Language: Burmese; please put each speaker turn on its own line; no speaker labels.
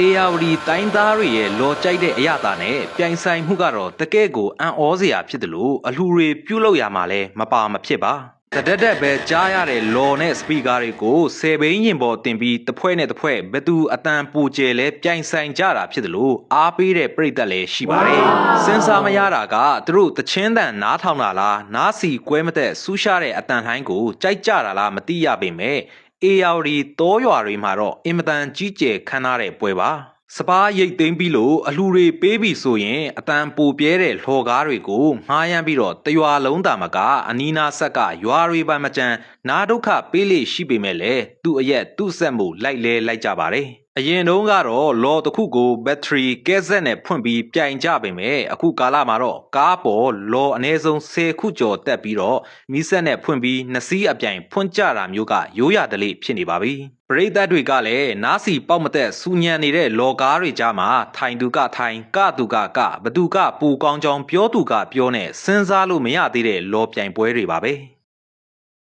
အေယာဝတီတိုင်းသားတွေရဲ့လော်ကြိုက်တဲ့အရသာနဲ့ပြိုင်ဆိုင်မှုကတော့တကယ့်ကိုအံ့ဩစရာဖြစ်တယ်လို့အလှူတွေပြုတ်လောက်ရမှာလဲမပါမဖြစ်ပါတဒက်တက်ပဲကြားရတဲ့လော်နဲ့စပီကာတွေကိုဆယ်ဘိန်းရင်ပေါ်တင်ပြီးတစ်ဖွဲ့နဲ့တစ်ဖွဲ့ဘယ်သူအတန်ပူကျဲလဲပြိုင်ဆိုင်ကြတာဖြစ်တယ်လို့အားပေးတဲ့ပြိသက်လည်းရှိပါတယ်စင်စာမရတာကသူတို့တချင်းတန်နားထောင်တာလားနားစီကွဲမသက်ဆူးရှားတဲ့အတန်လှိုင်းကိုကြိုက်ကြတာလားမသိရပေမဲ့ အေယာဝတီတောရွာတွေမှာတော့အင်မတန်ကြီးကျယ်ခမ်းနားတဲ့ပွဲပါစပားရိတ်သိမ်းပြီးလို့အလှူတွေပေးပြီဆိုရင်အတန်ပူပြဲတဲ့လှော်ကားတွေကိုငှားရမ်းပြီးတော့တရွာလုံးတာမကအနီးနားဆက်ကရွာတွေပါမကြံနာဒုက္ခပေးလေရှိပေမဲ့လည်းသူ့အရက်သူ့ဆက်မှုလိုက်လဲလိုက်ကြပါတယ်အရင်တုန်းကတော့ လော်တစ်ခုကို ဘက်ထရီကဲဆက်နဲ့ဖွင့်ပြီးပြိုင်ကြပေမဲ့အခုကာလမှာတော့ကားပေါ်လော်အနည်းဆုံး10ခုကျော်တက်ပြီးတော့မီးဆက်နဲ့ဖွင့်ပြီးနှစ်စီးအပြိုင်ဖွင့်ကြတာမျိုးကရိုးရဒလေးဖြစ်နေပါပြီပရိသတ်တွေကလည်းနားစီပေါက်မသက်စူညံနေတဲ့လော်ကားတွေကြားမှာထိုင်သူကထိုင်ကသူကကဘသူကပူကောင်းကြောင်းပြောသူကပြောနဲ့စဉ်းစားလို့မရသေးတဲ့လော်ပြိုင်ပွဲတွေပါပဲ